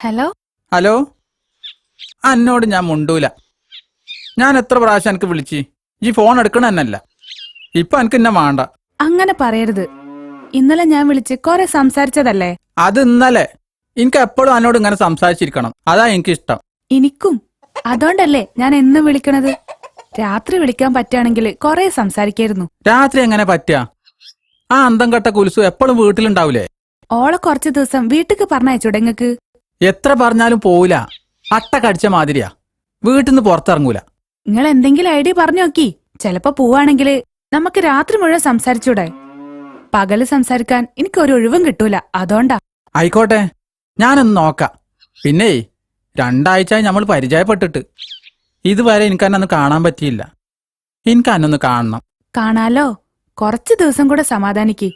Hello? Hello? അന്നോട് ഞാൻ മുണ്ടൂല. ഞാൻ എത്ര പ്രാവശ്യം എനിക്ക് വിളിച്ച്? ഈ ഫോൺ എടുക്കണ എന്നല്ല. ഇപ്പൊ എനിക്ക് എന്നെ വേണ്ട. അങ്ങനെ പറയരുത്. ഇന്നലെ ഞാൻ വിളിച്ച് കുറെ സംസാരിച്ചതല്ലേ? അത് ഇന്നലെ. എനിക്ക് എപ്പോഴും എന്നോട് ഇങ്ങനെ സംസാരിച്ചിരിക്കണം. അതാ എനിക്ക് ഇഷ്ടം എനിക്കും. അതുകൊണ്ടല്ലേ ഞാൻ എന്നും വിളിക്കണത്? രാത്രി വിളിക്കാൻ പറ്റുകയാണെങ്കിൽ കുറെ സംസാരിക്കായിരുന്നു. രാത്രി എങ്ങനെ പറ്റാ? ആ അന്തം കെട്ട കുലുസു എപ്പോഴും വീട്ടിലുണ്ടാവൂലേ? ഓളെ കുറച്ച് ദിവസം വീട്ടിക്ക് പറഞ്ഞയച്ചു ഇങ്ങക്ക്? എത്ര പറഞ്ഞാലും പോവില്ല. അട്ട കടിച്ച മാതിരിയാ. വീട്ടിൽ നിന്ന് പുറത്തിറങ്ങൂല. നിങ്ങൾ എന്തെങ്കിലും ഐഡിയ പറഞ്ഞു നോക്കി. ചിലപ്പോ പോവാണെങ്കിൽ നമുക്ക് രാത്രി മുഴുവൻ സംസാരിച്ചൂടെ? പകൽ സംസാരിക്കാൻ എനിക്ക് ഒരു ഒഴിവും കിട്ടൂല. അതോണ്ടാ ആയിക്കോട്ടെ. ഞാനൊന്ന് നോക്കാം. പിന്നെ രണ്ടാഴ്ചയായി നമ്മൾ പരിചയപ്പെട്ടിട്ട്. ഇതുവരെ എനിക്ക് അന്നൊന്ന് കാണാൻ പറ്റിയില്ല. എനിക്ക് അന്നൊന്ന് കാണണം. കാണാലോ? കുറച്ച് ദിവസം കൂടെ സമാധാനിക്ക്.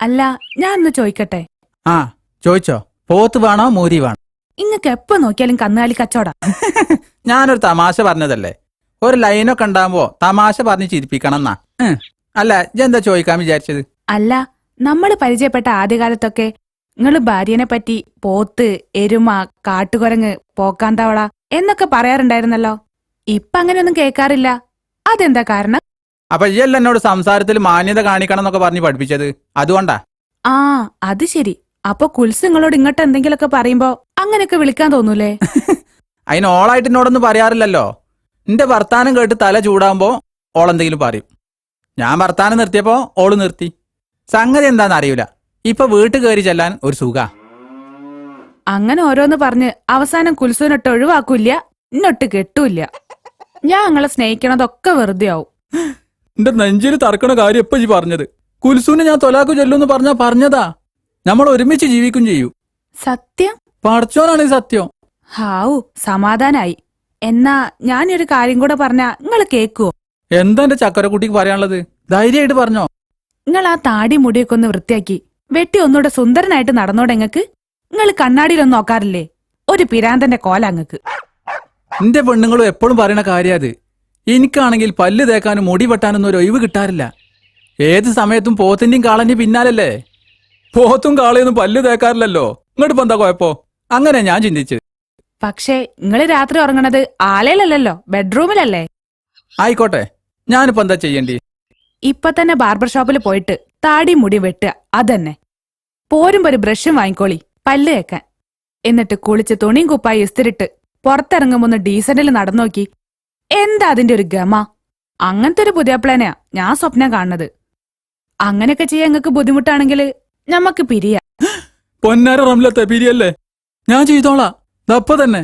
അല്ല ഞാൻ ഒന്ന് ചോദിക്കട്ടെ? ആ ചോദിച്ചോ? പോത്ത് വേണോ മൂരി വേണോ? ഇങ്ങക്ക് എപ്പോ നോക്കിയാലും കന്നുകാലി കച്ചവടം? ഞാനൊരു തമാശ പറഞ്ഞതല്ലേ? ഒരു ലൈനൊക്കെ ഉണ്ടാകുമ്പോ തമാശ പറഞ്ഞ് ചിരിപ്പിക്കണം എന്നാ. അല്ല ഇജെന്താ ചോദിക്കാൻ വിചാരിച്ചത്? അല്ല നമ്മൾ പരിചയപ്പെട്ട ആദ്യകാലത്തൊക്കെ നിങ്ങൾ ഭാര്യനെ പറ്റി പോത്ത് എരുമ കാട്ടുകുരങ്ങ് പോക്കാന്തവള എന്നൊക്കെ പറയാറുണ്ടായിരുന്നല്ലോ. ഇപ്പൊ അങ്ങനെയൊന്നും കേൾക്കാറില്ല അതെന്താ കാരണം? അപ്പൊ ഇയല്ല എന്നോട് സംസാരത്തിൽ മാന്യത കാണിക്കണം എന്നൊക്കെ പറഞ്ഞു പഠിപ്പിച്ചത്? അതുകൊണ്ടാ? ആ അത് ശരി. അപ്പൊ കുൽസ് നിങ്ങളോട് ഇങ്ങോട്ട് എന്തെങ്കിലുമൊക്കെ പറയുമ്പോ അങ്ങനെയൊക്കെ വിളിക്കാൻ തോന്നൂലേ? അതിന് ഓളായിട്ട് എന്നോടൊന്നും പറയാറില്ലല്ലോ. നിന്റെ വർത്താനം കേട്ട് തല ചൂടാകുമ്പോ ഓളെന്തെങ്കിലും പറയും. ഞാൻ വർത്താനം നിർത്തിയപ്പോ ഓൾ നിർത്തി. സംഗതി എന്താന്ന് അറിയൂല. ഇപ്പൊ വീട്ടു കയറി ചെല്ലാൻ ഒരു സുഖ. അങ്ങനെ ഓരോന്ന് പറഞ്ഞ് അവസാനം കുൽസുവിനൊട്ട് ഒഴിവാക്കൂല്ല ഇന്നൊട്ട് കെട്ടൂല്ല. ഞാൻ നിങ്ങളെ സ്നേഹിക്കണതൊക്കെ വെറുതെ ആവും എന്റെ നെഞ്ചിൽ തറക്കണ കാര്യം എപ്പോ ഈ പറഞ്ഞത്? കുൽസുവിനെ ഞാൻ തൊലാക്കു ചൊല്ലുന്ന് പറഞ്ഞാ പറഞ്ഞതാ. നമ്മൾ ഒരുമിച്ച് ജീവിക്കും ചെയ്യൂ. സത്യം? പഠിച്ചോനാണ് ഈ സത്യം. ഹാവു സമാധാനായി. എന്നാ ഞാനൊരു കാര്യം കൂടെ പറഞ്ഞാ നിങ്ങൾ കേക്കുവോ എന്താ എന്റെ ചക്കരക്കുട്ടിക്ക് പറയാനുള്ളത്? ധൈര്യമായിട്ട് പറഞ്ഞോ. നിങ്ങൾ ആ താടി മുടിയൊക്കെ ഒന്ന് വൃത്തിയാക്കി വെട്ടി ഒന്നുകൂടെ സുന്ദരനായിട്ട് നടന്നോടെ നിങ്ങക്ക് നിങ്ങൾ കണ്ണാടിയിലൊന്നും നോക്കാറില്ലേ? ഒരു പിരാന്തന്റെ കോല അങ്ങക്ക്. എന്റെ പെണ്ണുങ്ങളും എപ്പോഴും പറയണ കാര്യം അത്. എനിക്കാണെങ്കിൽ പല്ല് തേക്കാനും മുടി വെട്ടാനൊന്നും ഒരു ഒഴിവ് കിട്ടാറില്ല. ഏത് സമയത്തും പോത്തിന്റെയും കാളന്റെയും പിന്നാലല്ലേ? പോത്തും കാളയൊന്നും പല്ല് തേക്കാറില്ലല്ലോ. ഇങ്ങോട്ട് ഇപ്പൊ എന്താ കുഴപ്പോ? അങ്ങനെ ഞാൻ ചിന്തിച്ചു. പക്ഷേ നിങ്ങൾ രാത്രി ഉറങ്ങണത് ആലയിലല്ലല്ലോ ബെഡ്റൂമിലല്ലേ? ആയിക്കോട്ടെ ഞാനിപ്പോ എന്താ ചെയ്യേണ്ടി? ഇപ്പൊ തന്നെ ബാർബർ ഷോപ്പിൽ പോയിട്ട് താടി മുടി വെട്ടുക അതന്നെ. പോരുമ്പോ ഒരു ബ്രഷും വാങ്ങിക്കോളി പല്ല് കേക്കാൻ എന്നിട്ട് കുളിച്ച് തുണിയും കുപ്പായി ഇസ്തിരിട്ട് പുറത്തിറങ്ങുമ്പോൾ ഒന്ന് ഡീസന്റിൽ നടന്നോക്കി. എന്താ അതിന്റെ ഒരു ഗമ? അങ്ങനത്തെ ഒരു പുതിയ പ്ലാനാ ഞാൻ സ്വപ്നം കാണുന്നത്. അങ്ങനെയൊക്കെ ചെയ്യാൻ നിങ്ങൾക്ക് ബുദ്ധിമുട്ടാണെങ്കിൽ ഞമ്മക്ക് പിരിയാ. പൊന്നാര റംലത്തെ പിരിയല്ലേ? ഞാൻ ചെയ്തോളാ. ദപ്പ തന്നെ.